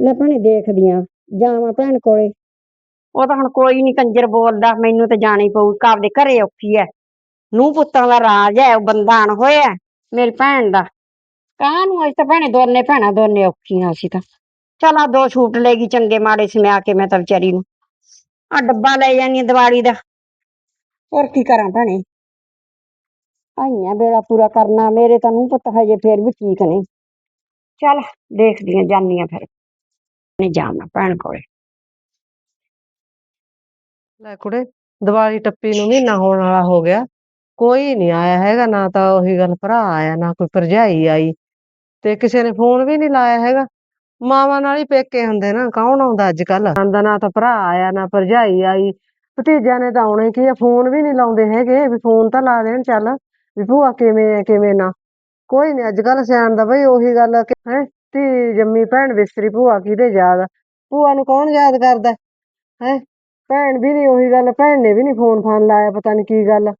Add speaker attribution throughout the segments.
Speaker 1: ਲੈ ਭੈਣੇ ਦੇਖਦੀ ਆਂ ਜਾਵਾਂ ਭੈਣ ਕੋਲੇ। ਉਹ ਤਾਂ ਹੁਣ ਕੋਈ ਨਹੀਂ ਕੰਜਰ ਬੋਲਦਾ ਮੈਨੂੰ ਤਾਂ ਜਾਣਾ ਪਊ ਆਪਦੇ ਘਰੇ ਔਖੀ ਐ। ਨੂੰ ਪੁੱਤਾਂ ਦਾ ਰਾਜ ਹੈ ਉਹ ਬੰਦਾਨ ਹੋਇਆ ਮੇਰੀ ਭੈਣ ਦਾ। ਕਾਹਨੂੰ ਅਸੀਂ ਤਾਂ ਭੈਣੇ ਦੋਨੇ ਭੈਣਾਂ ਦੋਨੇ ਔਖੀਆਂ ਸੀ ਤਾਂ। ਚੱਲ ਆ ਦੋ ਲੈ ਗਈ ਚੰਗੇ ਮਾੜੇ ਸਮਿਆ ਕੇ ਮੈਂ ਤਾਂ ਵਿਚਾਰੀ ਨੂੰ। ਆ ਡੱਬਾ ਲੈ ਜਾਨੀ ਆਂ ਦੀਵਾਲੀ ਦਾ। ਹੋਰ ਕੀ ਕਰਾਂ ਭੈਣੇ? ਆਈਆਂ ਬੇੜਾ ਪੂਰਾ ਕਰਨਾ ਮੇਰੇ ਤਾਂ ਨੂੰ ਪੁੱਤ ਹਜੇ ਫੇਰ ਵੀ ਠੀਕ ਨੇ। ਚੱਲ ਦੇਖਦੀ ਆਂ ਜਾਨੀ ਆਂ ਫਿਰ। ਨਹੀਂ ਜਾਣਾ, ਭੈਣ ਕੋਲੇ।
Speaker 2: ਲੈ ਕੁੜੇ, ਦੀਵਾਲੀ ਟੱਪੀ ਨੂੰ ਮਹੀਨਾ ਹੋਣ ਵਾਲਾ ਹੋ ਗਿਆ। ਕੋਈ ਨਹੀਂ ਆਇਆ ਹੈਗਾ, ਨਾ ਤਾਂ ਉਹੀ ਗੱਲ ਭਰਾ ਆਇਆ, ਨਾ ਕੋਈ ਭਰਜਾਈ ਆਈ। ਤੇ ਕਿਸੇ ਨੇ ਫੋਨ ਵੀ ਨਹੀਂ ਲਾਇਆ ਹੈਗਾ। ਮਾਵਾਂ ਨਾਲ ਹੀ ਪੇਕੇ ਹੁੰਦੇ ਨਾ, ਕੌਣ ਆਉਂਦਾ ਅੱਜ ਕੱਲ ਆਂਦਾ ਨਾ ਤਾਂ ਭਰਾ ਆਇਆ, ਨਾ ਭਰਜਾਈ ਆਈ। ਭਤੀਜਿਆਂ ਨੇ ਤਾਂ ਆਉਣਾ ਕੀ ਆ, ਫੋਨ ਵੀ ਨਹੀਂ ਲਾਉਂਦੇ ਹੈਗੇ, ਵੀ ਫੋਨ ਤਾਂ ਲਾ ਦੇਣ ਚੱਲ। ਵੀ ਭੂਆ ਕਿਵੇਂ ਆ, ਕਿਵੇਂ ਨਾ। ਕੋਈ ਨਹੀਂ ਅੱਜ ਕੱਲ ਸਿਆਣ ਦਾ ਬਈ, ਉਹੀ ਗੱਲ ਹੈ। ਧੀ ਜੰਮੀ ਭੈਣ ਵਿਸਰੀ ਭੂਆ ਕਿਹਦੇ ਯਾਦ ਭੂਆ ਨੂੰ ਕੌਣ ਯਾਦ ਕਰਦਾ? ਹੈ? ਭੈਣ ਵੀ ਨਹੀਂ ਉਹੀ ਗੱਲ, ਭੈਣ ਨੇ ਵੀ ਨਹੀਂ ਫੋਨ ਫਾਨ ਲਾਇਆ, ਪਤਾ ਨਹੀਂ ਕੀ ਗੱਲ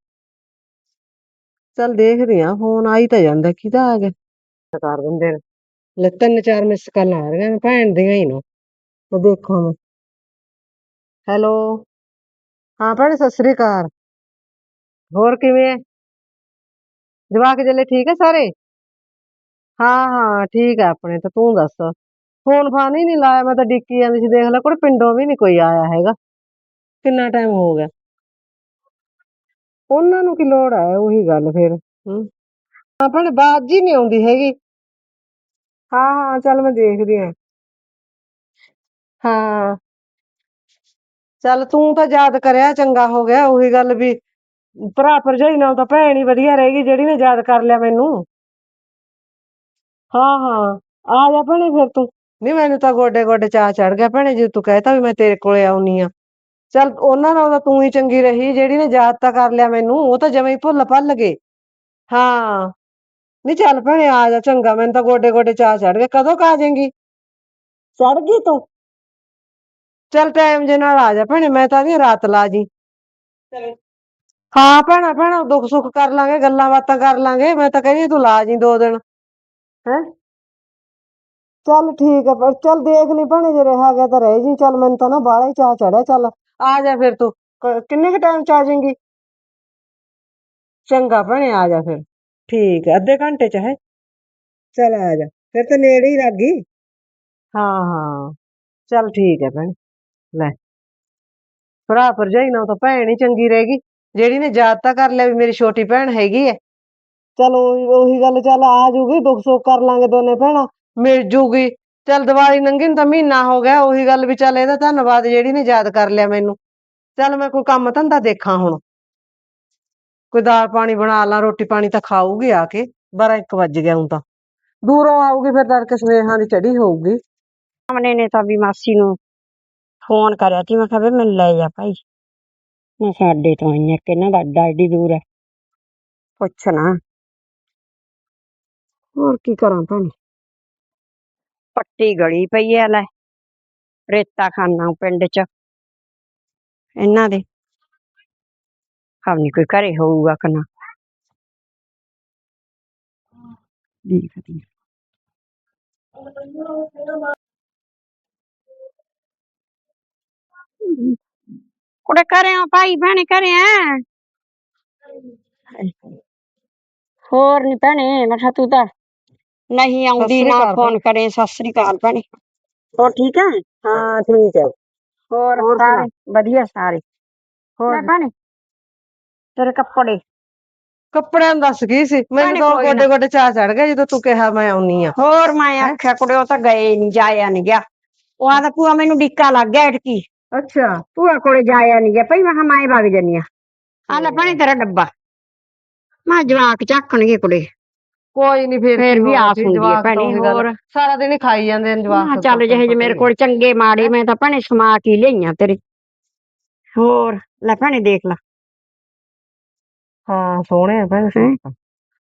Speaker 2: ਚੱਲ ਦੇਖਦੇ ਆ ਫੋਨ ਆਈ ਤਾਂ ਜਾਂਦਾ, ਕਿਹਦਾ ਆ ਗਿਆ? ਕਰ ਦਿੰਦੇ ਨੇ। ਲੈ ਤਿੰਨ ਚਾਰ ਮਿਸ ਕਾਲਾਂ ਆ ਰਹੀਆਂ ਨੇ, ਭੈਣ ਦੀਆਂ ਹੀ ਨੇ। ਉਹ ਦੇਖੋ ਮੈਂ। ਹੈਲੋ? ਹਾਂ ਭੈਣ, ਸਤਿ ਸ੍ਰੀ ਅਕਾਲ। ਹੋਰ ਕਿਵੇਂ ਹੈ ਜਵਾਕ ਜਲੇ ਠੀਕ ਹੈ ਸਾਰੇ? ਹਾਂ ਹਾਂ ਠੀਕ ਹੈ ਆਪਣੇ ਤਾਂ ਤੂੰ ਦੱਸ। ਫੋਨ ਫਾਨ ਹੀ ਨਹੀਂ ਲਾਇਆ ਮੈਂ ਤਾਂ ਡਿੱਕੀ ਜਾਂਦੀ ਸੀ ਦੇਖ ਲੈ ਕੋਈ ਪਿੰਡੋਂ ਵੀ ਨਹੀਂ ਕੋਈ ਆਇਆ ਹੈਗਾ। ਕਿੰਨਾ ਟਾਈਮ ਹੋ ਗਿਆ? ਉਹਨਾਂ ਨੂੰ ਕੀ ਲੋੜ ਹੈ ਉਹੀ ਗੱਲ ਫਿਰ। ਹੂੰ। ਆਪਣੇ ਬਾਜ ਹੀ ਨਹੀਂ ਆਉਂਦੀ ਹੈਗੀ। ਹਾਂ ਹਾਂ ਚੱਲ ਮੈਂ ਦੇਖਦੀ ਹਾਂ ਹਾਂ। ਚੱਲ ਤੂੰ ਤਾਂ ਯਾਦ ਕਰਿਆ ਚੰਗਾ ਹੋ ਗਿਆ ਉਹੀ ਗੱਲ ਵੀ। ਭਰਾ ਭਰਜਾਈ ਨਾਲ ਤਾਂ ਭੈਣ ਹੀ ਵਧੀਆ ਰਹੇਗੀ ਜਿਹੜੀ ਨੇ ਯਾਦ ਕਰ ਲਿਆ ਮੈਨੂੰ। ਹਾਂ ਹਾਂ। ਆ ਜਾ ਭੈਣੇ ਫਿਰ ਤੂੰ। ਨਹੀਂ ਮੈਨੂੰ ਤਾਂ ਗੋਡੇ ਗੋਡੇ ਚਾਹ ਚੜ ਗਿਆ ਭੈਣੇ ਜੇ ਤੂੰ ਕਹਿਤਾ ਵੀ ਮੈਂ ਤੇਰੇ ਕੋਲੇ ਆਉਣੀ ਆ। ਚੱਲ ਉਹਨਾਂ ਨਾਲ ਤਾਂ ਤੂੰ ਹੀ ਚੰਗੀ ਰਹੀ ਜਿਹੜੀ ਨੇ ਯਾਦ ਤਾਂ ਕਰ ਲਿਆ ਮੈਨੂੰ ਉਹ ਤਾਂ ਜਵੇਂ ਹੀ ਭੁੱਲ ਭੱਲ ਗਏ। ਹਾਂ। ਨਹੀਂ ਚੱਲ ਭੈਣੇ ਆ ਜਾ ਚੰਗਾ ਮੈਨੂੰ ਤਾਂ ਗੋਡੇ ਗੋਡੇ ਚਾਹ ਚੜ ਗਿਆ ਕਦੋਂ ਕਾ ਜਾਏਂਗੀ? ਚੜ ਗਈ ਤੂੰ? ਚੱਲ ਟਾਈਮ ਜੇ ਨਾਲ ਆ ਜਾ ਭੈਣੇ ਮੈਂ ਤਾਂ ਨਹੀਂ ਰਾਤ ਲਾ ਜੀ। ਹਾਂ ਭੈਣਾ ਭੈਣਾ ਦੁੱਖ ਸੁੱਖ ਕਰ ਲਾਂਗੇ ਗੱਲਾਂ ਬਾਤਾਂ ਕਰ ਲਾਂਗੇ ਮੈਂ ਤਾਂ ਕਹਿੰਦੀ ਤੂੰ ਲਾ ਜੀ ਦੋ ਦਿਨ। ਹੈ ਚੱਲ ਠੀਕ ਆ, ਪਰ ਚੱਲ ਦੇਖ ਲਈ ਭੈਣੇ, ਜੇ ਰਿਹਾ ਗਿਆ ਤਾਂ ਰਹਿ ਜੀ, ਚੱਲ ਮੈਨੂੰ ਤਾਂ ਨਾ ਬਾਹਲਾ ਹੀ ਚਾਹ ਚੜਿਆ, ਚੱਲ। ਆ ਜਾ ਫਿਰ ਤੂੰ, ਕ- ਕਿੰਨੇ ਕ ਟਾਈਮ ਚ ਆ ਜਾਏਂਗੀ? ਚੰਗਾ ਭੈਣੇ, ਆ ਜਾ ਫਿਰ। ਠੀਕ ਹੈ ਅੱਧੇ ਘੰਟੇ ਚ, ਹੈ? ਚੱਲ ਆ ਜਾ, ਫਿਰ ਤਾਂ ਨੇੜੇ ਹੀ ਲੱਗ ਗਈ। ਹਾਂ ਹਾਂ, ਚੱਲ ਠੀਕ ਹੈ ਭੈਣੇ, ਲੈ। ਭਰਾ ਭਰਜਾਈ ਨਾਲ ਤਾਂ ਭੈਣ ਹੀ ਚੰਗੀ ਰਹੇਗੀ ਜਿਹੜੀ ਨੇ ਯਾਦ ਤਾਂ ਕਰ ਲਿਆ ਵੀ ਮੇਰੀ ਛੋਟੀ ਭੈਣ ਹੈਗੀ ਹੈ ਚਲ ਉਹੀ ਗੱਲ ਚੱਲ ਆ ਜੂਗੀ ਦੁੱਖ ਸੁੱਖ ਕਰ ਲਾਂਗੇ ਦੋਨੇ ਭੈਣਾਂ ਮਿਲ ਜੂਗੀ। ਚੱਲ ਦੀਵਾਲੀ ਲੰਘੀ ਨੂੰ ਤਾਂ ਮਹੀਨਾ ਹੋ ਗਿਆ ਉਹੀ ਗੱਲ ਵੀ ਚੱਲ ਇਹਦਾ ਧੰਨਵਾਦ ਜਿਹੜੀ ਨੇ ਯਾਦ ਕਰ ਲਿਆ ਮੈਨੂੰ। ਚੱਲ ਮੈਂ ਕੋਈ ਕੰਮ ਧੰਦਾ ਦੇਖਾਂ ਹੁਣ। ਕੋਈ ਦਾਲ ਪਾਣੀ ਬਣਾ ਲਾਂ ਰੋਟੀ ਪਾਣੀ ਤਾਂ ਖਾਊਗੀ ਆ ਕੇ ਬਾਰਾਂ ਇੱਕ ਵੱਜ ਗਿਆ ਹੁਣ ਤਾਂ। ਦੂਰੋਂ ਆਊਗੀ ਫਿਰ ਤੜਕੇ ਸਨੇਹਾਂ ਦੀ ਚੜੀ ਹੋਊਗੀ।
Speaker 1: ਸਾਹਮਣੇ ਨੇ ਤਾਂ ਵੀ ਮਾਸੀ ਨੂੰ ਫੋਨ ਕਰਿਆ ਸੀ ਮੈਂ ਕਿਹਾ ਵੀ ਮੈਨੂੰ ਲੈ ਜਾ ਭਾਈ। ਮੈਂ ਸਾਡੇ ਤੋਂ ਆਈਆਂ ਕਿ ਇਹਨਾਂ ਦਾ ਅੱਡਾ ਏਡੀ ਦੂਰ ਹੈ। ਪੁੱਛ ਨਾ। ਹੋਰ ਕੀ ਕਰਾਂ ਭੈਣੇ? ਪੱਟੀ ਗਲੀ ਪਈ ਐ ਲੈ ਰੇਤਾ ਖਾਨਾ ਪਿੰਡ ਚ। ਇਹਨਾਂ ਦੇ। ਖਬਨੀ ਕੋਈ ਘਰੇ ਹੋਊਗਾ ਕਿ ਨਾ। ਦੇਖਦੀ ਹਾਂ। ਕੁੜੇ ਘਰੇ ਆ ਭਾਈ ਭੈਣੇ ਘਰੇ ਆ ਹੋਰ ਨੀ ਭੈਣੇ ਮੈਂ ਕਿਹਾ ਤੂੰ ਤਾਂ ਨਹੀਂ ਆਉਂਦੀ
Speaker 2: ਸ੍ਰੀ
Speaker 1: ਨਾ
Speaker 2: ਅਕਾਲ
Speaker 1: ਫੋਨ ਕਰੇ ਸਤਿ ਸ੍ਰੀ ਅਕਾਲ ਭੈਣੇ। ਹੋਰ ਠੀਕ ਹੈ
Speaker 2: ਹਾਂ ਠੀਕ ਹੈ
Speaker 1: ਹੋਰ
Speaker 2: ਹੋਰ
Speaker 1: ਸਾਰੇ? ਵਧੀਆ ਸਾਰੇ।
Speaker 2: ਹੋਰ?
Speaker 1: ਲੈ ਭੈਣੇ ਤੇਰੇ ਕੱਪੜੇ?
Speaker 2: ਕੱਪੜਿਆਂ ਨੂੰ ਦੱਸ ਗਈ ਸੀ? ਮੈਨੂੰ
Speaker 1: ਭੈਣੇ
Speaker 2: ਤਾਂ
Speaker 1: ਕੋਈ ਨਾ।
Speaker 2: ਗੋਡੇ ਗੋਡੇ ਚਾਹ ਚੜ ਗਿਆ ਜਦੋਂ ਤੂੰ ਕਿਹਾ ਮੈਂ ਆਉਣੀ ਆ।
Speaker 1: ਹੋਰ ਮੈਂ ਆਖਿਆ ਕੁੜੇ ਉਹ ਤਾਂ ਗਏ ਨਹੀਂ ਜਾਇਆ ਨਹੀਂ ਗਿਆ। ਉਹ ਆਦਾ ਭੂਆ ਮੈਨੂੰ ਡਿੱਕਾ ਲੱਗ ਗਿਆ ਇਟਕੀ
Speaker 2: ਅੱਛਾ
Speaker 1: ਭੂਆ ਕੋਲੇ ਜਾਇਆ ਨਹੀਂ ਗਿਆ। ਭਈ ਮੈਂ ਕਿਹਾ ਮੈਂ ਵਗ ਜੰਨੀ ਆ। ਆ ਲੈ ਭੈਣੇ ਤੇਰਾ ਡੱਬਾ। ਮੈਂ ਜਵਾਕ ਝਾਕਣਗੇ ਕੁੜੇ।
Speaker 2: ਕੋਈ ਨਹੀਂ ਫੇਰ
Speaker 1: ਫੇਰ ਵੀ ਆਸ ਹੁੰਦੀ ਹੈ ਭੈਣੇ। ਹੋਰ।
Speaker 2: ਸਾਰਾ ਦਿਨ ਖਾਈ ਜਾਂਦੇ ਨੇ ਜਵਾਕ
Speaker 1: ਚੱਲ ਜਿਹੇ ਜੇ ਮੇਰੇ ਕੋਲ ਚੰਗੇ ਮਾੜੇ ਮੈਂ ਤਾਂ ਭੈਣੇ ਸਮਾ ਕੇ ਲਈਆਂ ਤੇਰੇ। ਹੋਰ ਲੈ ਭੈਣੇ ਦੇਖ ਲੈ।
Speaker 2: ਹਾਂ ਸੋਹਣੇ ਆ ਭੈਣੇ।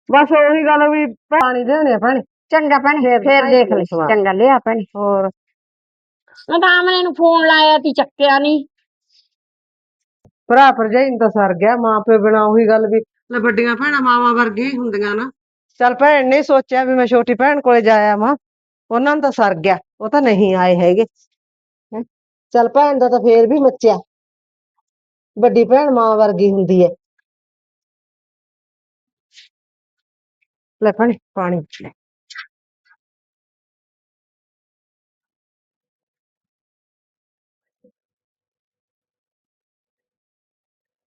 Speaker 2: ਬਸ ਉਹੀ ਗੱਲ ਵੀ ਪਾਣੀ ਦੇਣੇ ਆ ਭੈਣੇ।
Speaker 1: ਚੰਗਾ ਭੈਣੇ
Speaker 2: ਫੇਰ
Speaker 1: ਦੇਖ
Speaker 2: ਸਵਾ।
Speaker 1: ਚੰਗਾ ਲਿਆ ਭੈਣੇ।
Speaker 2: ਹੋਰ?
Speaker 1: ਮੈਂ ਤਾਂ ਆਮਨੇ ਨੂੰ ਫੋਨ ਲਾਇਆ ਤੀ ਚੱਕਿਆ ਨਹੀਂ
Speaker 2: ਭਰਾ ਭਰਜਾਈ ਨੂੰ ਤਾਂ ਸਰ ਗਿਆ ਮਾਂ ਪਿਓ ਬਿਨਾ ਉਹੀ ਗੱਲ ਵੀ। ਲੈ ਵੱਡੀਆਂ ਭੈਣਾਂ ਮਾਵਾਂ ਵਰਗੀਆਂ ਹੀ ਹੁੰਦੀਆਂ ਨਾ। ਚੱਲ ਭੈਣ ਨੇ ਸੋਚਿਆ ਵੀ ਮੈਂ ਛੋਟੀ ਭੈਣ ਕੋਲੇ ਜਾਇਆ ਮਾਂ ਉਹਨਾਂ ਨੂੰ ਤਾਂ ਸਰ ਗਿਆ। ਉਹ ਤਾਂ ਨਹੀਂ ਆਏ ਹੈਗੇ। ਹੈਂ। ਚੱਲ ਭੈਣ ਦਾ ਤਾਂ ਫੇਰ ਵੀ ਮੱਚਿਆ। ਵੱਡੀ ਭੈਣ ਮਾਂ ਵਰਗੀ ਹੁੰਦੀ ਹੈ ਲੈ ਪਾਣੀ ਪਾਣੀ ਲੈ।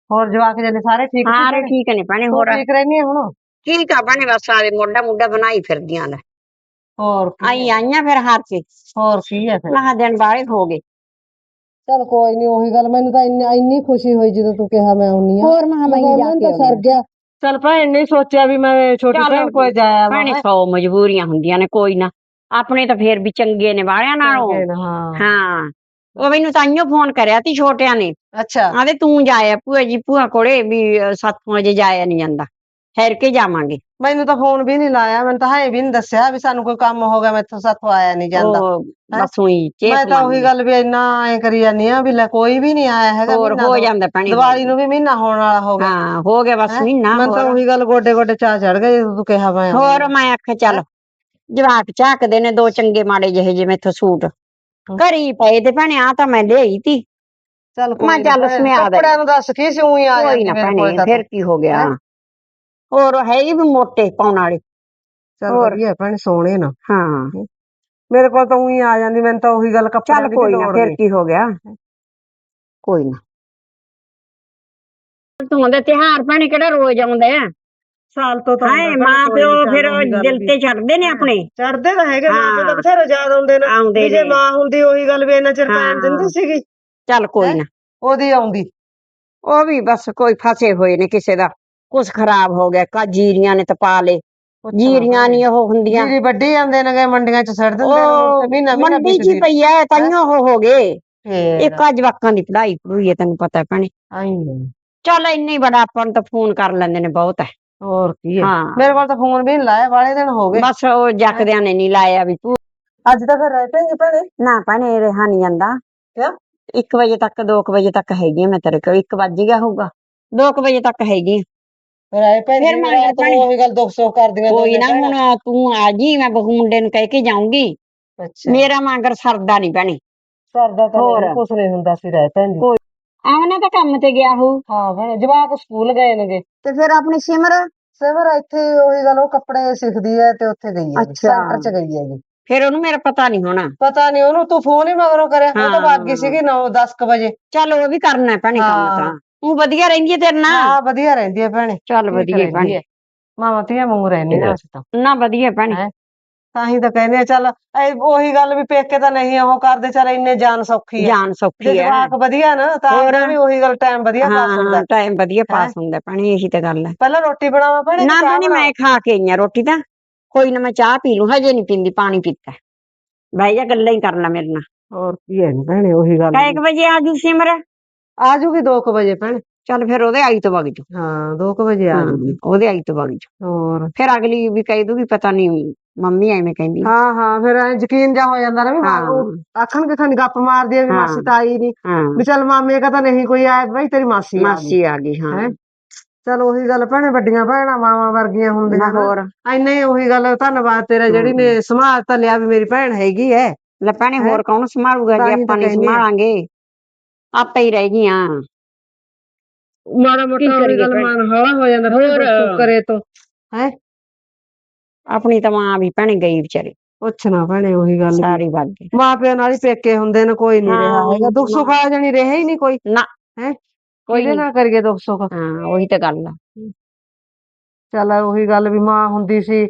Speaker 2: ਹੋਰ ਜਵਾਕ ਜਨੇ ਸਾਰੇ ਠੀਕ ਨੇ
Speaker 1: ਸਾਰੇ
Speaker 2: ਭੈਣੇ?
Speaker 1: ਠੀਕ ਨੇ ਭੈਣੇ
Speaker 2: ਤੂੰ
Speaker 1: ਹੋਰ
Speaker 2: ਠੀਕ ਰਹਿਨੀ ਆ ਹੁਣ?
Speaker 1: ਠੀਕ ਆ ਭੈਣੇ ਬਸ ਸਾਰੇ ਮੋਢਾ ਮੁੱਢਾ ਬਣਾਈ ਫਿਰਦੀਆਂ ਲੈ
Speaker 2: ਹੋਰ ਕੀ
Speaker 1: ਆਈ ਆਈਆਂ ਫਿਰ ਹਾਰ ਕੇ
Speaker 2: ਹੋਰ ਕੀ ਹੈ ਫਿਰ?
Speaker 1: ਮਹਾ ਦਿਨ ਬਾਹਲੇ ਹੋ ਗਏ।
Speaker 2: ਚਲ ਕੋਈ ਨਹੀਂ ਉਹੀ ਗੱਲ ਮੈਨੂੰ ਤਾਂ ਇੰਨੀ ਇੰਨੀ ਖੁਸ਼ੀ ਹੋਈ ਜਦੋਂ ਤੂੰ ਕਿਹਾ ਮੈਂ ਆਉਣੀ ਆ।
Speaker 1: ਹੋਰ ਮਹਾ ਮੈਂ ਜਾ ਕੇ
Speaker 2: ਸਰ ਗਿਆ। ਚਲ ਭੈਣ ਨੇ ਸੋਚਿਆ ਵੀ ਮੈਂ ਛੋਟੀ
Speaker 1: ਚੱਲ
Speaker 2: ਭੈਣ ਕੋਲ ਜਾਇਆ ਵਾ।
Speaker 1: ਭੈਣੇ ਸੌ ਮਜਬੂਰੀਆਂ ਹੁੰਦੀਆਂ ਨੇ ਕੋਈ ਨਾ। ਆਪਣੇ ਤਾਂ ਫੇਰ ਵੀ ਚੰਗੇ ਨੇ ਵਾਲਿਆਂ ਨਾਲੋਂ।
Speaker 2: ਹਾਂ।
Speaker 1: ਹਾਂ। ਉਹ ਮੈਨੂੰ ਤਾਈਓ ਫੋਨ ਕਰਿਆ ਤੀ ਛੋਟਿਆਂ ਨੇ।
Speaker 2: ਅੱਛਾ।
Speaker 1: ਆਂਦੇ ਤੂੰ ਜਾਇਆ ਭੂਆ ਜੀ ਭੂਆ ਕੋਲੇ ਵੀ 7 ਵਜੇ ਜਾਇਆ ਨਹੀਂ ਜਾਂਦਾ। ਠਹਿਰ ਕੇ ਜਾਵਾਂਗੇ।
Speaker 2: ਮੈਨੂੰ ਤਾਂ ਫੋਨ ਵੀ ਨਹੀਂ ਲਾਇਆ ਮੈਨੂੰ ਤਾਂ ਹੈ ਵੀ ਨਹੀਂ ਦੱਸਿਆ ਵੀ ਸਾਨੂੰ ਕੋਈ ਕੰਮ ਹੋ ਗਿਆ ਮੈਥੋਂ ਸਾਥੋਂ ਆਇਆ ਨਹੀਂ ਜਾਂਦਾ।
Speaker 1: ਉਹ ਬਸ ਉਹੀ ਚੇਪ
Speaker 2: ਮੈਂ ਤਾਂ ਉਹੀ ਗੱਲ ਵੀ ਇੰਨਾ ਐ ਕਰੀ ਜਾਂਦੀ ਆ ਵੀ ਲੈ ਕੋਈ ਵੀ ਨਹੀਂ ਆਇਆ ਹੈਗਾ
Speaker 1: ਹੋਰ
Speaker 2: ਮਹੀਨਾ
Speaker 1: ਹੋ
Speaker 2: ਤੋਂ।
Speaker 1: ਜਾਂਦਾ ਭੈਣੇ
Speaker 2: ਦੀਵਾਲੀ ਨੂੰ ਵੀ ਮਹੀਨਾ ਹੋਣ ਵਾਲਾ ਹੋ ਗਿਆ।
Speaker 1: ਹਾਂ ਹੋ ਗਿਆ ਬਸ
Speaker 2: ਹੈਂ?
Speaker 1: ਮਹੀਨਾ
Speaker 2: ਮੈਨੂੰ ਤਾਂ
Speaker 1: ਹੋਰ।
Speaker 2: ਉਹੀ ਗੱਲ ਗੋਡੇ ਗੋਡੇ ਚਾਹ ਚੜ ਗਏ ਜਦੋਂ ਤੂੰ ਕਿਹਾ ਮੈਂ
Speaker 1: ਹੋਰ ਮੈਂ ਆਖਿਆ ਚੱਲ ਜਵਾਕ ਝਾਕਦੇ ਨੇ ਦੋ ਚੰਗੇ ਮਾੜੇ ਜਿਹੇ ਜਿਵੇਂ ਇੱਥੋਂ ਸੂਟ। ਘਰੀ ਪਏ ਤੇ ਭੈਣੇ ਆ ਤਾਂ ਮੈਂ ਲਈ ਤੀ।
Speaker 2: ਚੱਲ
Speaker 1: ਮੈਂ
Speaker 2: ਨੀ
Speaker 1: ਚੱਲ
Speaker 2: ਭੈਣੇ,
Speaker 1: ਸਮਿਆ ਦੇ।
Speaker 2: ਕੱਪੜਿਆਂ ਨੂੰ ਦੱਸ ਕੀ ਸੀ ਉਹੀ ਆ
Speaker 1: ਕੋਈ
Speaker 2: ਜਾਂਦੀ
Speaker 1: ਨਾ
Speaker 2: ਮੇਰੇ ਕੋਲ
Speaker 1: ਭੈਣੇ
Speaker 2: ਤਾਂ।
Speaker 1: ਫਿਰ ਕੀ ਹੋ ਗਿਆ।
Speaker 2: ਹੈਂ?
Speaker 1: ਹੋਰ ਹੈਗੀ ਵੀ ਮੋਟੇ ਪਾਉਣ ਵਾਲੇ।
Speaker 2: ਚੱਲ
Speaker 1: ਹੋਰ।
Speaker 2: ਵਧੀਆ ਭੈਣੇ ਸੋਹਣੇ ਨਾ।
Speaker 1: ਹਾਂ।
Speaker 2: ਮੇਰੇ ਕੋਲ ਤਾਂ ਉਹੀ ਆ ਜਾਂਦੀ ਮੈਨੂੰ ਤਾਂ ਉਹੀ ਗੱਲ ਕੱਪੜਿਆਂ
Speaker 1: ਚੱਲ
Speaker 2: ਦੀ
Speaker 1: ਕੋਈ ਨਾ
Speaker 2: ਲੋੜ
Speaker 1: ਫਿਰ
Speaker 2: ਨਹੀਂ।
Speaker 1: ਕੀ ਹੋ ਗਿਆ? ਕੋਈ ਨਾ। ਤੂੰ ਦੇ ਤਿਹਾਰ ਭੈਣੇ ਕਿਹੜਾ ਰੋਜ਼ ਆਉਂਦੇ ਆ
Speaker 2: ਸਾਲ ਤੋਂ ਤਾਂ
Speaker 1: ਹਾਏ ਮਾਂ ਪਿਓ ਫਿਰ ਦਿਲ ਤੇ ਛੱਡਦੇ ਨੇ ਆਪਣੇ।
Speaker 2: ਚੜਦੇ ਤਾਂ ਹੈਗੇ ਮਾਂ ਪਿਓ ਤਾਂ
Speaker 1: ਹਾਂ।
Speaker 2: ਬਥੇਰੇ ਯਾਦ ਆਉਂਦੇ ਨੇ।
Speaker 1: ਆਉਂਦੇ
Speaker 2: ਵੀ ਜੇ
Speaker 1: ਨੇ।
Speaker 2: ਮਾਂ ਹੁੰਦੀ ਉਹੀ ਗੱਲ ਵੀ ਇੰਨਾ ਚਿਰ
Speaker 1: ਹਾਂ।
Speaker 2: ਦਿੰਦੀ ਸੀਗੀ।
Speaker 1: ਚੱਲ ਕੋਈ
Speaker 2: ਹੈਂ?
Speaker 1: ਨਾ।
Speaker 2: ਉਹਦੀ ਆਉਂਦੀ।
Speaker 1: ਉਹ ਵੀ ਬਸ ਕੋਈ ਫਸੇ ਹੋਏ ਨੇ ਕਿਸੇ ਦਾ। ਕੁਛ ਖਰਾਬ ਹੋ ਗਿਆ ਕਾ ਜੀਰੀਆਂ ਨੇ ਤਪਾ ਲੇ ਜੀਰੀਆਂ ਨਹੀਂ ਉਹ ਹੁੰਦੀਆਂ।
Speaker 2: ਜੀਰੀ ਵੱਢੀ ਜਾਂਦੇ ਨੇ ਗੇ ਮੰਡੀਆਂ ਚ ਛੱਡ ਦਿੰਦੇ ਨੇ
Speaker 1: ਉਹ
Speaker 2: ਕੇ ਮਹੀਨਾ ਮਹੀਨਾ
Speaker 1: ਮੰਡੀ ਚ ਹੀ ਪਈ ਐ ਤਾਈਓ ਉਹ ਹੋ ਗਏ। ਇੱਕ ਆ ਜਵਾਕਾਂ ਦੀ ਪੜ੍ਹਾਈ ਪੜੂਈ ਹੈ ਤੈਨੂੰ ਪਤਾ ਭੈਣੇ।
Speaker 2: ਨੇ।
Speaker 1: ਚੱਲ ਇੰਨੀ ਬੜਾ ਆਪਾਂ ਨੂੰ ਤਾਂ ਫੋਨ ਕਰ ਲੈਂਦੇ ਨੇ ਬਹੁਤ ਹੈ
Speaker 2: ਹੋਰ ਕੀ ਹੈ
Speaker 1: ਹਾਂ।
Speaker 2: ਮੇਰੇ ਕੋਲ ਤਾਂ ਫੋਨ ਵੀ ਨਹੀਂ ਲਾਇਆ ਵਾਲੇ ਦਿਨ ਹੋ ਗਏ।
Speaker 1: ਬਸ ਉਹ ਜੱਕਦਿਆਂ ਨੇ ਨਹੀਂ ਲਾਇਆ ਵੀ ਤੂੰ।
Speaker 2: ਅੱਜ ਤਾਂ ਫਿਰ ਰਹਿ ਪਏਗੇ ਭੈਣੇ।
Speaker 1: ਨਾ ਭੈਣੇ ਰਿਹਾ ਨਹੀਂ ਜਾਂਦਾ।
Speaker 2: ਕਿਉਂ?
Speaker 1: 1 ਵਜੇ ਤੱਕ 2 ਵਜੇ ਤੱਕ ਹੈਗੀ ਮੈਂ ਤੇਰੇ ਕੋਲ 1 ਵੱਜ ਗਿਆ ਹੋਊਗਾ। 2 ਵਜੇ ਤੱਕ ਹੈਗੀ।
Speaker 2: ਫਿਰ ਆਏ ਭੈਣ
Speaker 1: ਫਿਰ
Speaker 2: ਜੀ
Speaker 1: ਮੈਂ
Speaker 2: ਰਾਤ
Speaker 1: ਭੈਣੇ-
Speaker 2: ਨੂੰ ਉਹੀ ਗੱਲ ਦੁੱਖ ਸੁੱਖ ਕਰਦੀਆਂ
Speaker 1: ਕੋਈ ਨਾ। ਹੁਣ ਤੂੰ ਆ ਜੀ ਮੈਂ ਬਹੂ ਮੁੰਡੇ ਨੂੰ ਕਹਿ ਕੇ ਜਾਊਂਗੀ।
Speaker 2: ਅੱਛਾ।
Speaker 1: ਮੇਰਾ ਮਾਂਗਰ ਸਰਦਾ ਨਹੀਂ ਭੈਣੇ।
Speaker 2: ਸਰਦਾ ਤਾਂ
Speaker 1: ਹੋਰ।
Speaker 2: ਕੁਛ ਨਹੀਂ ਹੁੰਦਾ ਸੀ ਰਹਿ ਭੈਣ ਜੀ।
Speaker 1: ਆਮਨਾ ਤਾਂ ਕੰਮ ਤੇ ਗਿਆ ਹੋਊ।
Speaker 2: ਹਾਂ ਭੈਣੇ ਜਵਾਕ ਸਕੂਲ ਗਏ ਨੇਗੇ।
Speaker 1: ਤੇ ਫਿਰ ਆਪਣੀ ਸਿਮਰ?
Speaker 2: ਸਿਮਰ ਇੱਥੇ ਉਹੀ ਗੱਲ ਉਹ ਕੱਪੜੇ ਸਿੱਖਦੀ ਹੈ ਤੇ ਉੱਥੇ ਗਈ ਹੈ
Speaker 1: ਅੱਛਾ।
Speaker 2: ਸੈਂਟਰ ਚ ਗਈ ਹੈਗੀ
Speaker 1: ਫਿਰ ਉਹਨੂੰ ਮੇਰਾ ਪਤਾ ਨਹੀਂ ਹੋਣਾ।
Speaker 2: ਪਤਾ ਨਹੀਂ ਉਹਨੂੰ ਤੂੰ ਫੋਨ ਹੀ ਮਗਰੋਂ ਕਰਿਆ ਉਹ ਤਾਂ
Speaker 1: ਹਾਂ।
Speaker 2: ਵਗ ਗਈ ਸੀਗੀ 9 10 ਕ ਵਜੇ।
Speaker 1: ਚੱਲ ਉਹ ਵੀ ਕਰਨਾ ਭੈਣੇ ਕੰਮ
Speaker 2: ਹਾਂ।
Speaker 1: ਤਾਂ। ਉਹ ਵਧੀਆ ਰਹਿੰਦੀ ਹੈ ਤੇਰੇ ਨਾਲ?
Speaker 2: ਹਾਂ ਵਧੀਆ ਰਹਿੰਦੀ ਹੈ ਭੈਣੇ।
Speaker 1: ਚੱਲ ਵਧੀਆ
Speaker 2: ਰਹਿੰਦੀ
Speaker 1: ਭੈਣੇ।
Speaker 2: ਮਾਵਾਂ ਧੀਆਂ ਵਾਂਗੂ ਰਹਿੰਦੀ ਆ ਅਸੀਂ ਤਾਂ।
Speaker 1: ਨਾ ਵਧੀਆ ਭੈਣੇ?
Speaker 2: ਤਾਂ ਹੀ ਤਾਂ ਕਹਿੰਦੇ ਆ ਚੱਲ ਇਹ ਉਹੀ ਗੱਲ ਵੀ ਪੇਕੇ ਤਾਂ ਨਹੀਂ ਉਹ ਕਰਦੇ ਚੱਲ ਇੰਨੇ ਜਾਨ ਸੌਖੀ ਹੈ
Speaker 1: ਜਾਨ ਸੌਖੀ ਹੈ
Speaker 2: ਜਵਾਕ ਵਧੀਆ ਨਾ ਤਾਂ। ਉਹਦਾ ਵੀ ਉਹੀ ਗੱਲ ਟਾਈਮ ਵਧੀਆ ਪਾਸ ਹੁੰਦਾ।
Speaker 1: ਹਾਂ ਟਾਈਮ ਵਧੀਆ ਪਾਸ ਹੁੰਦਾ ਭੈਣੇ ਇਹੀ ਤਾਂ ਗੱਲ ਹੈ
Speaker 2: ਪਹਿਲਾਂ ਰੋਟੀ ਬਣਾਵਾ ਭੈਣੇ
Speaker 1: ਨਾ ਭੈਣੇ? ਮੈਂ ਖਾ ਕੇ ਆਈ ਆ ਰੋਟੀ ਤਾਂ। ਕੋਈ ਨਾ ਮੈਂ ਚਾਹ ਪੀ ਲੂੰ ਹਜੇ ਨਹੀਂ ਪੀਂਦੀ ਪਾਣੀ ਪੀਤਾ। ਬਹਿ ਜਾ ਗੱਲਾਂ ਹੀ ਕਰ ਲੈ ਮੇਰੇ ਨਾਲ।
Speaker 2: ਹੋਰ ਕੀ ਹੈ ਨੀ ਭੈਣੇ ਉਹੀ ਗੱਲ
Speaker 1: ਕਾਇਕ ਵਜੇ ਆ ਜੂ ਸਿਮਰ?
Speaker 2: ਆ ਜੂਗੀ 2 ਵਜੇ ਭੈਣੇ।
Speaker 1: ਚੱਲ ਫਿਰ ਉਹਦੇ ਆਈ ਤੋਂ ਵਗ ਜੂ
Speaker 2: ਹਾਂ 2 ਵਜੇ ਆ
Speaker 1: ਹਾਂ
Speaker 2: ਜੂਗੀ।
Speaker 1: ਉਹਦੇ ਆਈ ਤੋਂ ਵਗ ਜੂ
Speaker 2: ਹੋਰ?
Speaker 1: ਫਿਰ ਅਗਲੀ ਵੀ ਕਹਿ ਦੂਗੀ ਪਤਾ ਨਹੀਂ ਮੰਮੀ ਐਵੇਂ ਕਹਿੰਦੀ।
Speaker 2: ਹਾਂ ਹਾਂ ਫਿਰ ਐਂ ਯਕੀਨ ਜਾ ਹੋ ਜਾਂਦਾ ਨਾ ਵੀ ਮਾਂ ਉਹ ਆਖਣ ਕਿ ਤੁਹਾਨੂੰ ਗੱਪ ਮਾਰਦੀ ਆ ਵੀ
Speaker 1: ਹਾਂ।
Speaker 2: ਮਾਸੀ ਤਾਂ ਆਈ ਨਹੀਂ
Speaker 1: ਹਾਂ।
Speaker 2: ਵੀ ਚੱਲ ਮਾਮੇ ਕਾ ਤਾਂ ਨਹੀਂ ਕੋਈ ਆਇਆ ਬਈ ਤੇਰੀ ਮਾਸੀ ਆ ਗਈ।
Speaker 1: ਮਾਸੀ ਆ ਗਈ ਹਾਂ।
Speaker 2: ਹੈਂ? ਚਲ ਉਹੀ ਗੱਲ ਭੈਣੇ ਵੱਡੀਆਂ ਭੈਣਾਂ ਮਾਵਾਂ ਵਰਗੀਆਂ
Speaker 1: ਨਾ।
Speaker 2: ਹੁੰਦੀਆਂ
Speaker 1: ਹੋਰ
Speaker 2: ਐਨੇ ਹੀ ਉਹੀ ਗੱਲ ਧੰਨਵਾਦ ਤੇਰਾ ਜਿਹੜੀ ਨੇ ਸੰਭਾਲ ਤਾਂ ਲਿਆ ਵੀ ਮੇਰੀ ਭੈਣ ਹੈਗੀ ਐ।
Speaker 1: ਲੈ ਭੈਣੇ ਹੋਰ ਕੌਣ ਸੰਭਾਲੂਗਾ
Speaker 2: ਤਾਂ
Speaker 1: ਜੇ
Speaker 2: ਹੀ
Speaker 1: ਆਪਾਂ ਨਹੀਂ
Speaker 2: ਕਹਿੰਦੀ ਆ।
Speaker 1: ਸੰਭਾਲਾਂਗੇ? ਆਪੇ ਹੀ ਰਹਿ ਗਈਆਂ।
Speaker 2: ਮਾੜਾ ਮੋਟਾ ਉਹੀ
Speaker 1: ਕਰੀਏ
Speaker 2: ਗੱਲ
Speaker 1: ਭੈਣੇ?
Speaker 2: ਮਨ ਹੌਲਾ ਹੋ ਜਾਂਦਾ ਫਿਰ
Speaker 1: ਹੋਰ।
Speaker 2: ਦੁੱਖ ਕਰੇ ਤੋਂ। ਹੈ?
Speaker 1: ਆਪਣੀ ਤਾਂ ਮਾਂ ਵੀ ਭੈਣੇ ਗਈ ਵਿਚਾਰੀ।
Speaker 2: ਪੁੱਛਣਾ ਭੈਣੇ ਉਹੀ ਗੱਲ।
Speaker 1: ਸਾਰੀ ਵਗ ਗਈ।
Speaker 2: ਮਾਂ ਪਿਓ ਨਾਲ ਹੀ ਪੇਕੇ ਹੁੰਦੇ ਨੇ ਕੋਈ ਨਹੀਂ ਰਿਹਾ
Speaker 1: ਹਾਂ,
Speaker 2: ਹੈਗਾ। ਦੁੱਖ ਸੁੱਖ ਆ ਜਾਣੀ ਰਿਹਾ ਹੀ ਨਹੀਂ ਕੋਈ।
Speaker 1: ਨਾ।
Speaker 2: ਹੈ?
Speaker 1: ਕੋਈ
Speaker 2: ਕਿਹਦੇ
Speaker 1: ਨੀ।
Speaker 2: ਨਾਲ ਕਰੀਏ ਦੁੱਖ ਸੁੱਖ?
Speaker 1: ਹਾਂ ਉਹੀ ਤਾਂ ਗੱਲ ਆ।
Speaker 2: ਚੱਲ ਉਹੀ ਗੱਲ ਵੀ ਮਾਂ ਹੁੰਦੀ ਸੀ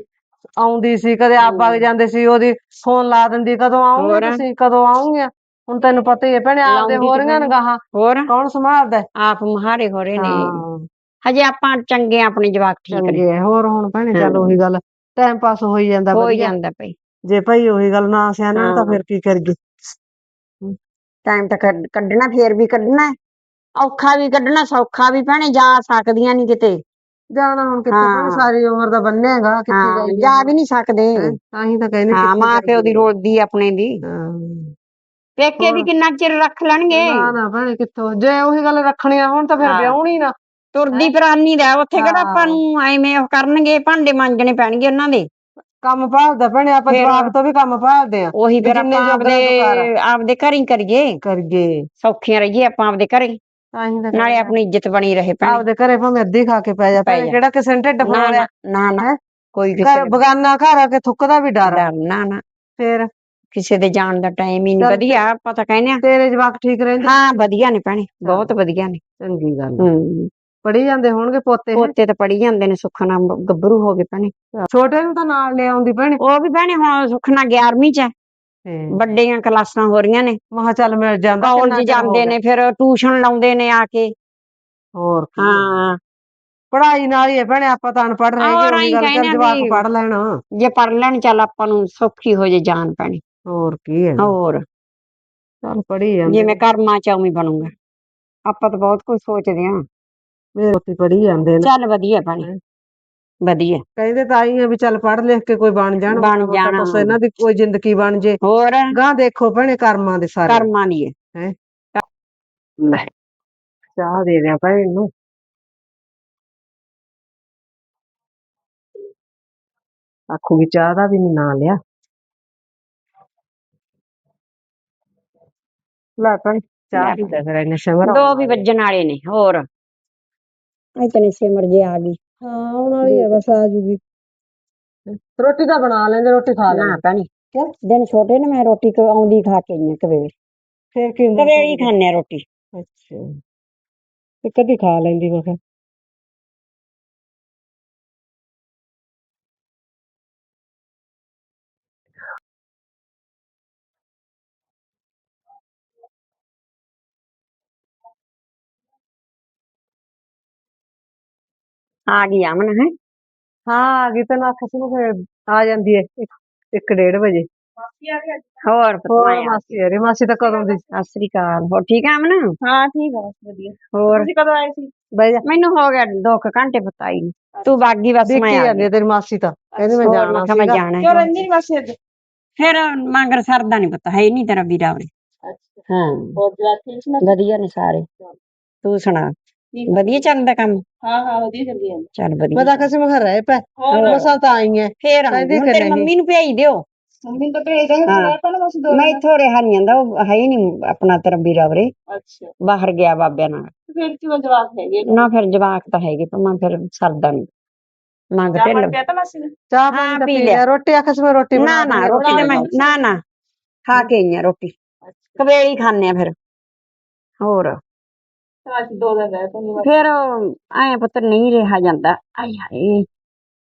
Speaker 2: ਆਉਂਦੀ ਸੀ ਕਦੇ ਆਪ ਵਗ ਜਾਂਦੇ ਸੀ ਉਹਦੀ ਫੋਨ ਲਾ ਦਿੰਦੀ ਕਦੋਂ ਆਉਂਗੇ
Speaker 1: ਹੋਰ?
Speaker 2: ਤੁਸੀਂ? ਕਦੋਂ ਆਉਂਗੇ ਹੁਣ ਤੈਨੂੰ ਪਤਾ ਹੀ ਹੈ ਭੈਣੇ ਆਪਦੇ
Speaker 1: ਲਾਉਂਦੀ
Speaker 2: ਹੋ
Speaker 1: ਤੇ
Speaker 2: ਰਹੀਆਂ
Speaker 1: ਭੈਣੇ।
Speaker 2: ਨਗਾਹਾਂ
Speaker 1: ਹੋਰ
Speaker 2: ਕੌਣ ਸੰਭਾਲਦਾ ਹੈ?
Speaker 1: ਆਪ ਮਹਾਰੇ ਹੋ ਰਹੇ ਨੇ
Speaker 2: ਹਾਂ
Speaker 1: ਹਜੇ ਆਪਾਂ ਚੰਗੇ ਆ, ਆਪਣੇ ਜਵਾਕ ਠੀਕ ਨੇ
Speaker 2: ਚੰਗੇ ਆ। ਹੋਰ ਹੁਣ ਭੈਣੇ ਚੱਲ
Speaker 1: ਹਾਂ।
Speaker 2: ਉਹੀ ਗੱਲ ਟਾਈਮ ਪਾਸ ਹੋਈ ਜਾਂਦਾ
Speaker 1: ਹੋ ਹੀ
Speaker 2: ਵਧੀਆ
Speaker 1: ਜਾਂਦਾ ਭਈ
Speaker 2: ਜੇ ਭਾਈ ਉਹੀ ਗੱਲ ਨਾ ਸਿਆਣਾ ਤਾਂ
Speaker 1: ਹਾਂ।
Speaker 2: ਫਿਰ ਕੀ ਕਰੀਏ
Speaker 1: ਟਾਈਮ ਤਾਂ ਕੱਢ- ਕੱਢਣਾ ਫੇਰ ਵੀ ਕੱਢਣਾ ਹੈ। ਔਖਾ ਵੀ ਕੱਢਣਾ ਸੌਖਾ ਵੀ ਭੈਣੇ ਜਾ ਸਕਦੀਆਂ ਨਹੀਂ ਕਿਤੇ
Speaker 2: ਜਾਣਾ ਹੁਣ ਕਿੱਥੇ
Speaker 1: ਹਾਂ।
Speaker 2: ਭੈਣੇ ਸਾਰੀ ਉਮਰ ਦਾ ਬੰਨੇਗਾ ਕਿੱਥੇ
Speaker 1: ਹਾਂ
Speaker 2: ਜਾਈਏ
Speaker 1: ਜਾ? ਵੀ ਨਹੀਂ ਸਕਦੇ
Speaker 2: ਹੈਂ? ਤਾਂ ਹੀ ਤਾਂ ਕਹਿੰਦੇ
Speaker 1: ਹਾਂ
Speaker 2: ਕਿੱਥੇ
Speaker 1: ਮਾਂ ਪਿਓ ਦੀ
Speaker 2: ਜਾਈਏ?
Speaker 1: ਰੋਲਦੀ ਆ ਆਪਣੇ ਦੀ
Speaker 2: ਹਾਂ।
Speaker 1: ਪੇਕੇ ਵੀ? ਕਿੰਨਾ ਕੁ ਚਿਰ ਰੱਖ ਲੈਣਗੇ
Speaker 2: ਨਾ ਨਾ ਭੈਣੇ ਕਿੱਥੋਂ ਜੇ ਉਹੀ ਗੱਲ ਰੱਖਣੀਆਂ ਹੁਣ ਤਾਂ ਫਿਰ
Speaker 1: ਹਾਂ।
Speaker 2: ਵਿਆਹਣੀ ਨਾ
Speaker 1: ਤੁਰਦੀ ਪ੍ਰਾਨੀ ਦਾ ਉੱਥੇ ਕਿਹੜਾ ਆਪਾਂ। ਨੂੰ ਐਵੇਂ ਉਹ ਕਰਨਗੇ ਭਾਂਡੇ ਮਾਂਜਣੇ ਪੈਣਗੇ ਉਹਨਾਂ ਦੇ
Speaker 2: ਕੰਮ ਭਾਲਦਾ ਭੈਣੇ ਆਪਾਂ
Speaker 1: ਫਿਰ-
Speaker 2: ਜਵਾਬ ਤੋਂ ਵੀ ਕੰਮ ਭਾਲਦੇ ਆ
Speaker 1: ਉਹੀ ਫਿਰ
Speaker 2: ਜਿੰਨੇ
Speaker 1: ਆਪਾਂ
Speaker 2: ਜੋਗਰਾ ਤੂੰ
Speaker 1: ਆਪਦੇ ਆਪਦੇ ਘਰ ਹੀ ਕਰੀਏ
Speaker 2: ਕਰਗੇ
Speaker 1: ਸੌਖੀਆਂ ਰਹੀਏ ਆਪਾਂ ਆਪਦੇ ਘਰੇ
Speaker 2: ਤਾਂ ਹੀ ਤਾਂ
Speaker 1: ਨਾਲੇ। ਆਪਣੀ ਇੱਜ਼ਤ ਬਣੀ ਰਹੇ ਭੈਣੇ
Speaker 2: ਆਪਦੇ ਘਰੇ ਭਾਵੇਂ ਅੱਧੀ ਖਾ ਕੇ ਪੈ ਜਾ
Speaker 1: ਪੈ
Speaker 2: ਭੈਣੇ
Speaker 1: ਜਾ।
Speaker 2: ਕਿਹੜਾ ਕਿਸੇ ਨੇ ਢਿੱਡ
Speaker 1: ਨਾ
Speaker 2: ਫੋੜਿਆ
Speaker 1: ਨਾ ਨਾ
Speaker 2: ਹੈਂ?
Speaker 1: ਕੋਈ ਕਿਸੇ
Speaker 2: ਘਰ ਬਗਾਨਾ ਘਰ ਆ ਕੇ ਥੁੱਕਦਾ ਵੀ ਡਰ ਆ।
Speaker 1: ਡਰ ਨਾ ਨਾ
Speaker 2: ਫੇਰ
Speaker 1: ਕਿਸੇ ਦੇ ਜਾਣ ਦਾ ਟਾਈਮ ਹੀ ਨਹੀਂ
Speaker 2: ਚੱਲ
Speaker 1: ਵਧੀਆ ਆਪਾਂ ਤਾਂ ਕਹਿੰਦੇ ਆ
Speaker 2: ਤੇਰੇ ਜਵਾਕ ਠੀਕ ਰਹਿੰਦੇ।
Speaker 1: ਹਾਂ ਵਧੀਆ ਨੇ ਭੈਣੇ ਬਹੁਤ ਵਧੀਆ ਨੇ।
Speaker 2: ਚੰਗੀ ਗੱਲ।
Speaker 1: ਹੂੰ।
Speaker 2: ਪੜੀ ਜਾਂਦੇ ਹੋਣਗੇ ਪੋਤੇ?
Speaker 1: ਪੋਤੇ ਤਾਂ ਪੜੀ ਜਾਂਦੇ ਨੇ ਸੁੱਖਣਾ ਗੱਭਰੂ ਹੋ ਗਏ ਭੈਣੇ।
Speaker 2: ਛੋਟੇ ਨੂੰ ਤਾਂ ਨਾਲ ਲੈ ਆਉਂਦੀ ਭੈਣੇ।
Speaker 1: ਉਹ ਵੀ ਭੈਣੇ ਹੁਣ ਸੁੱਖਣਾ 11ਵੀਂ ਚ ਹੈ। ਵੱਡੀਆਂ ਕਲਾਸਾਂ ਹੋ ਰਹੀਆਂ ਨੇ।
Speaker 2: ਮਹਾ ਚੱਲ ਮਿਲ ਜਾਂਦਾ ਕਿੰਨਾ
Speaker 1: ਕਾਲਜ
Speaker 2: ਚਿਰ ਹੋ
Speaker 1: ਜਾਂਦੇ
Speaker 2: ਗਿਆ।
Speaker 1: ਨੇ ਫਿਰ ਟਿਊਸ਼ਨ ਲਾਉਂਦੇ ਨੇ ਆ ਕੇ।
Speaker 2: ਹੋਰ ਕੀ।
Speaker 1: ਹਾਂ।
Speaker 2: ਪੜਾਈ ਨਾਲ ਹੀ ਹੈ ਭੈਣੇ ਆਪਾਂ ਤਾਂ ਅਨਪੜ੍ਹ ਰਹਿ
Speaker 1: ਹੋਰ
Speaker 2: ਗਏ ਉਹੀ
Speaker 1: ਆਈਂ
Speaker 2: ਗੱਲ
Speaker 1: ਕਹਿੰਦੇ
Speaker 2: ਕਰ
Speaker 1: ਆ
Speaker 2: ਜਵਾਕ
Speaker 1: ਵੀ-
Speaker 2: ਪੜ ਲੈਣ।
Speaker 1: ਜੇ ਪੜ ਲੈਣ ਚੱਲ ਆਪਾਂ ਨੂੰ ਸੌਖੀ ਹੋ ਜੇ ਜਾਨ ਪੈਣੀ
Speaker 2: ਹੋਰ ਕੀ ਹੈ
Speaker 1: ਹੋਰ।
Speaker 2: ਚੱਲ ਪੜੀ ਜਾਂਦੇ
Speaker 1: ਜਿਵੇਂ ਕਰਮਾਂ ਚ ਉਵੇਂ ਬਣੂਗਾ। ਆਪਾਂ ਤਾਂ ਬਹੁਤ ਕੁਝ ਸੋਚਦੇ ਆਂ
Speaker 2: ਮੇਰੇ ਉੱਤੇ ਪੜੀ ਜਾਂਦੇ ਨੇ।
Speaker 1: ਚੱਲ ਵਧੀਆ ਭੈਣੇ। ਵਧੀਆ।
Speaker 2: ਕਹਿੰਦੇ ਤਾਂ ਆਈ ਆ ਵੀ ਚੱਲ ਪੜ ਲਿਖ ਕੇ ਕੋਈ ਬਣ ਜਾਣ
Speaker 1: ਬਣ
Speaker 2: ਮਾੜਾ ਮੋਟਾ
Speaker 1: ਜਾਣ।
Speaker 2: ਕੁਛ ਇਹਨਾਂ ਦੀ ਕੋਈ ਜ਼ਿੰਦਗੀ ਬਣ ਜੇ।
Speaker 1: ਹੋਰ?
Speaker 2: ਗਾਂ ਦੇਖੋ ਭੈਣੇ ਕਰਮਾਂ ਦੇ ਸਾਰੇ।
Speaker 1: ਕਰਮਾਂ ਦੀ ਹੈ?
Speaker 2: ਲੈ। ਚਾਹ ਦੇ ਦਿਆਂ ਭੈਣ ਨੂੰ। ਆਖੂਗੀ ਚਾਹ ਦਾ ਵੀ ਨੀ ਨਾਂ ਲਿਆ। ਲੈ ਭੈਣ ਚਾਹ
Speaker 1: ਲੈ
Speaker 2: ਪੀ ਲੈ ਫਿਰ ਇਹਨੇ ਸਿਮਰ
Speaker 1: ਦੋ ਵੀ ਵੱਜਣ ਵਾਲੇ ਨੇ ਹੋਰ। ਇਤਨੇ ਸਿਮਰ ਜੇ ਆ ਗਈ।
Speaker 2: ਹਾਂ ਆਉਣ ਵਾਲੀ ਹੈ ਬਸ ਆ ਜੂਗੀ। ਰੋਟੀ ਤਾਂ ਬਣਾ ਲੈਂਦੇ ਰੋਟੀ ਖਾ
Speaker 1: ਨਾ
Speaker 2: ਲੈਂਦੇ।
Speaker 1: ਭੈਣੇ। ਦਿਨ ਛੋਟੇ ਨੇ ਮੈਂ ਰੋਟੀ ਕ- ਆਉਂਦੀ ਖਾ ਕੇ ਆਈ ਆ ਕਵੇਲੇ
Speaker 2: ਫੇਰ ਕੀ ਹੁੰਦਾ?
Speaker 1: ਕਵੇਲੇ ਹੀ ਖਾਂਦੇ ਆ ਰੋਟੀ।
Speaker 2: ਅੱਛਾ। ਤੇ ਕਦੀ ਖਾ ਲੈਂਦੀ ਮੈਂ ਕਿਹਾ।
Speaker 1: ਗਈ ਅਮਨ ਹੈ?
Speaker 2: ਹਾਂ ਆ ਗਈ ਤਾਂ ਨਾ ਕਿਸੇ ਨੂੰ ਫਿਰ ਆ ਜਾਂਦੀ ਹੈ ਇੱਕ- ਇੱਕ ਡੇਢ ਵਜੇ।
Speaker 1: ਹੋਰ
Speaker 2: ਹੋਰ
Speaker 1: ਪਤਵਾਇਆ
Speaker 2: ਮਾਸੀ ਅਰੇ ਮਾਸੀ ਤਾਂ ਕਦੋਂ ਦੀ?
Speaker 1: ਸਤਿ ਸ੍ਰੀ ਅਕਾਲ। ਹੋਰ ਠੀਕ ਆ ਅਮਨ
Speaker 3: ਹਾਂ ਠੀਕ ਆ ਬਸ ਵਧੀਆ।
Speaker 1: ਹੋਰ?
Speaker 3: ਤੁਸੀਂ ਕਦੋਂ ਆਏ ਸੀ?
Speaker 2: ਬਈ ਜਾ।
Speaker 1: ਮੈਨੂੰ ਹੋ ਗਿਆ ਦੋ ਕੁ ਘੰਟੇ ਪਤਾ ਹੀ ਨਹੀਂ ਤੂੰ ਬਾਗੀ ਬਸ
Speaker 2: ਦੇਖੀ
Speaker 1: ਮੈਂ ਆ
Speaker 2: ਜਾਂਦੀ
Speaker 1: ਗਈ।
Speaker 2: ਹੈ ਤੇਰੀ ਮਾਸੀ ਤਾਂ। ਕਹਿੰਦੀ ਮੈਂ
Speaker 1: ਹੋਰ
Speaker 2: ਜਾਣਾ
Speaker 1: ਮੈਂ ਕਿਹਾ ਮੈਂ
Speaker 2: ਸੀਗਾ।
Speaker 1: ਜਾਣਾ
Speaker 3: ਕਿਉਂ
Speaker 1: ਹੈ।
Speaker 3: ਰਹਿੰਦੀ ਨਹੀਂ ਬਸ ਇੱਧਰ
Speaker 1: ਫਿਰ ਮੰਗਰ ਸਰਦਾ ਨਹੀਂ ਪਤਾ ਹੈ ਹੀ ਨਹੀਂ ਤੇਰਾ ਵੀਰਾ ਉਰੇ।
Speaker 3: ਅੱਛਾ।
Speaker 1: ਹਾਂ।
Speaker 3: ਹੋਰ ਜਵਾਬ ਠੀਕ ਨਾ?
Speaker 1: ਵਧੀਆ ਨੇ ਸਾਰੇ। ਤੂੰ ਸੁਣਾ।
Speaker 3: ਠੀਕ।
Speaker 1: ਵਧੀਆ ਚੱਲਦਾ ਕੰਮ?
Speaker 3: ਹਾਂ ਹਾਂ ਵਧੀਆ ਚੱਲਦੀ ਹੈ
Speaker 1: ਚੱਲ
Speaker 2: ਮੈਂ
Speaker 1: ਵਧੀਆ
Speaker 2: ਤਾਂ ਕਿਸੇ ਮੈਂ ਰਹਿ ਪੈ।
Speaker 3: ਹੋਰ?
Speaker 2: ਮਸਾਂ ਤਾਂ ਆਈ ਹੈ
Speaker 1: ਫੇਰ
Speaker 2: ਕਹਿੰਦੀ
Speaker 1: ਆਉਂਦੀ ਹੁਣ
Speaker 2: ਕਿ
Speaker 1: ਤੇਰੀ। ਮੰਮੀ ਨੂੰ ਭੇਜ ਦਿਓ।
Speaker 3: ਮੰਮੀ ਨੂੰ ਤਾਂ ਭੇਜ ਦੇ
Speaker 1: ਹਾਂ।
Speaker 3: ਤਾਂ ਬਸ ਦੋ।
Speaker 1: ਮੈਂ ਇੱਥੋਂ ਰਿਹਾ ਨਹੀਂ ਜਾਂਦਾ ਉਹ ਹੈ ਹੀ ਨਹੀਂ ਆਪਣਾ ਤੇਰਾ ਵੀਰਾ ਉਰੇ।
Speaker 3: ਅੱਛਾ।
Speaker 1: ਬਾਹਰ ਗਿਆ ਬਾਬਿਆਂ ਨਾਲ।
Speaker 3: ਤੇ ਫਿਰ ਕਿਉਂ ਜਵਾਬ ਹੈਗੇ
Speaker 1: ਨਾ ਫਿਰ ਜਵਾਕ ਤਾਂ ਹੈਗੇ ਪਰ ਮੈਂ ਫਿਰ ਸਰਦਾ ਨਹੀਂ। ਮੰਗ
Speaker 3: ਚਾਹ
Speaker 1: ਢਿੱਲ
Speaker 3: ਪਾਣੀ ਪਿਆ ਤਾਂ ਮਾਸੀ ਨੇ?
Speaker 2: ਚਾਹ ਪਾਣੀ ਤਾਂ
Speaker 1: ਪੀ
Speaker 2: ਪੀ
Speaker 1: ਲਿਆ।
Speaker 2: ਲਿਆ। ਰੋਟੀ ਆਖਸ ਮੈਂ ਰੋਟੀ
Speaker 1: ਨਾ ਨਾ ਰੋਟੀ ਤੇ ਮੈਂ। ਨਾ ਨਾ ਖਾ ਕੇ ਆਈ ਆ ਰੋਟੀ। ਕਵੇਲੇ ਖਾਣੇ ਆ ਫਿਰ। ਹੋਰ?
Speaker 3: ਅੱਜ ਦੋ ਦਿਨ ਰਹਿ ਬਸ।
Speaker 1: ਫਿਰ ਐ ਪੁੱਤ ਨਹੀਂ ਰਿਹਾ ਜਾਂਦਾ। ਆਏ ਹਾਏ।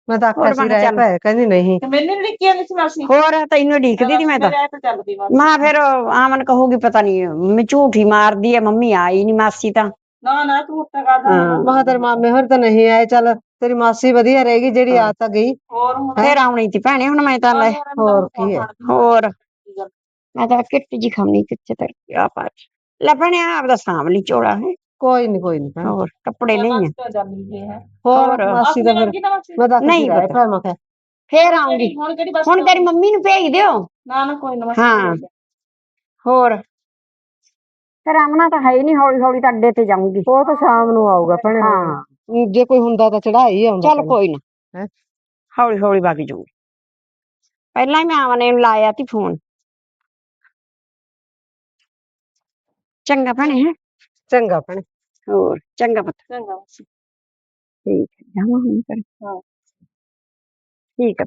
Speaker 2: ਮੈਂ ਤਾਂ
Speaker 1: ਹੋਰ
Speaker 2: ਆਖਿਆ ਸੀ
Speaker 1: ਮੈਂ
Speaker 2: ਰਹਿ
Speaker 1: ਚੱਲ।
Speaker 2: ਪੈ ਕਹਿੰਦੀ ਨਹੀਂ।
Speaker 3: ਤੇ ਮੈਨੂੰ ਨੀ ਲਿਖੀ ਆਂਦੀ ਸੀ ਮਾਸੀ।
Speaker 1: ਹੋਰ ਤੈਨੂੰ ਢੀਕਦੀ ਦੀ ਮੈਂ ਤਾਂ।
Speaker 3: ਰਹਿ ਤਾਂ ਚੱਲਦੀ ਬਸ
Speaker 1: ਮਾਂ ਫਿਰ ਆਮਨ ਕਹੂਗੀ ਪਤਾ ਨਹੀਂ ਮੈਂ ਝੂਠੀ ਮਾਰਦੀ ਐ ਮੰਮੀ ਆਈ ਨਹੀਂ ਮਾਸੀ ਤਾਂ।
Speaker 3: ਨਾ ਨਾ ਤੂੰ ਉੱਤਾ ਕਰਦਾ
Speaker 1: ਹਾਂ।
Speaker 2: ਮਹਾ ਤੇਰੇ ਮਾਮੇ ਹੋਰ ਤਾਂ ਨਹੀਂ ਆਏ ਚੱਲ ਤੇਰੀ ਮਾਸੀ ਵਧੀਆ ਰਹੇਗੀ ਜਿਹੜੀ ਆ ਤਾਂ ਗਈ।
Speaker 3: ਹੋਰ ਹੁਣ
Speaker 1: ਫਿਰ ਆਉਣੀ ਸੀ ਭੈਣੇ ਹੁਣ ਮੈਂ ਤਾਂ ਲੈ।
Speaker 2: ਹੋਰ ਕੀ ਹੈ?
Speaker 1: ਹੋਰ। ਮੈਂ ਤਾਂ ਕਿੱਟ ਜੀ ਖਾਣੀ ਕਿੱਥੇ ਤੱਕ ਆ ਪਾ ਲੈ ਭੈਣੇ ਆਪਦਾ ਸਾਂਭਲੀ ਚੋਲਾ ਹੈ।
Speaker 2: ਕੋਈ ਨਹੀਂ ਕੋਈ ਨਹੀਂ
Speaker 1: ਹੋਰ ਕੱਪੜੇ ਨਹੀਂ ਆ।
Speaker 2: ਹੋਰ
Speaker 1: ਹੋਰ,
Speaker 2: ਮਾਸੀ ਦਾ ਫਿਰ ਮੈਂ
Speaker 1: ਨਹੀਂ ਪਤਾ।
Speaker 2: ਪੈ ਮੈਂ ਕਿਹਾ
Speaker 1: ਫੇਰ ਆਉਂਗੀ
Speaker 3: ਹੁਣ ਕਿਹੜੀ ਬਸ
Speaker 1: ਹੁਣ ਤੇਰੀ ਮੰਮੀ ਨੂੰ ਭੇਜ ਦਿਓ।
Speaker 3: ਨਾ ਨਾ ਕੋਈ ਨਾ ਮਾਸੀ
Speaker 1: ਹਾਂ।
Speaker 3: ਦੇ।
Speaker 1: ਹੋਰ? ਫਿਰ ਆਮਨਾ ਤਾਂ ਹੈ ਹੀ ਨਹੀਂ ਹੌਲੀ ਹੌਲੀ ਤਾਂ ਅੱਡੇ ਤੇ ਜਾਊਂਗੀ।
Speaker 2: ਉਹ ਤਾਂ ਸ਼ਾਮ ਨੂੰ ਆਊਗਾ ਭੈਣੇ
Speaker 1: ਹਾਂ।
Speaker 2: ਜੇ ਕੋਈ ਹੁੰਦਾ ਤਾਂ ਚੜਾਈ ਆਉਂਦਾ
Speaker 1: ਚੱਲ। ਕੋਈ ਨਾ।
Speaker 2: ਹੈਂ?
Speaker 1: ਹੌਲੀ ਹੌਲੀ ਵਗ ਜਾਊਂਗੀ ਪਹਿਲਾਂ ਹੀ ਮੈਂ ਆਮਨੇ ਨੂੰ ਲਾਇਆ ਤੀ ਫੋਨ। ਚੰਗਾ ਭੈਣੇ ਹੈ
Speaker 2: ਚੰਗਾ ਭੈਣੇ
Speaker 1: ਹੋਰ ਚੰਗਾ ਪੁੱਤ
Speaker 3: ਚੰਗਾ ਮਾਸੀ
Speaker 1: ਠੀਕ ਹੈ ਜਾਵਾਂ ਹੁਣ ਫਿਰ
Speaker 3: ਹਾਂ।
Speaker 1: ਠੀਕ ਹੈ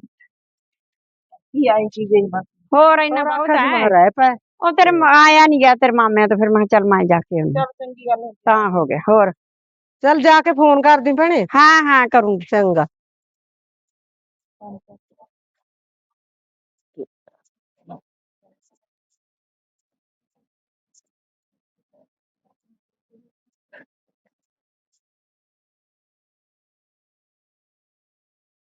Speaker 3: ਕੀ ਆਈ ਚੀਜ਼ ਹੈ ਬਸ
Speaker 1: ਹੋਰ ਇੰਨਾ
Speaker 2: ਹੋਰ
Speaker 1: ਬਹੁਤ
Speaker 2: ਆਖਿਆ ਸੀ ਮੈਂ
Speaker 1: ਹੈ
Speaker 2: ਰਹਿ ਪੈ
Speaker 1: ਉਹ ਤੇਰੇ ਮ- ਆਇਆ ਨਹੀਂ ਗਿਆ ਤੇਰੇ ਮਾਮਿਆਂ ਤੋਂ ਫਿਰ ਮੈਂ ਕਿਹਾ ਚੱਲ ਮੈਂ ਜਾ ਕੇ ਆਉਂਦੀ
Speaker 3: ਚੱਲ ਚੰਗੀ ਗੱਲ ਹੈ
Speaker 1: ਤਾਂ ਹੋ ਗਿਆ ਹੋਰ
Speaker 2: ਚੱਲ ਜਾ ਕੇ ਫੋਨ ਕਰਦੀ ਭੈਣੇ
Speaker 1: ਹਾਂ ਹਾਂ ਕਰੂੰਗੀ
Speaker 2: ਚੰਗਾ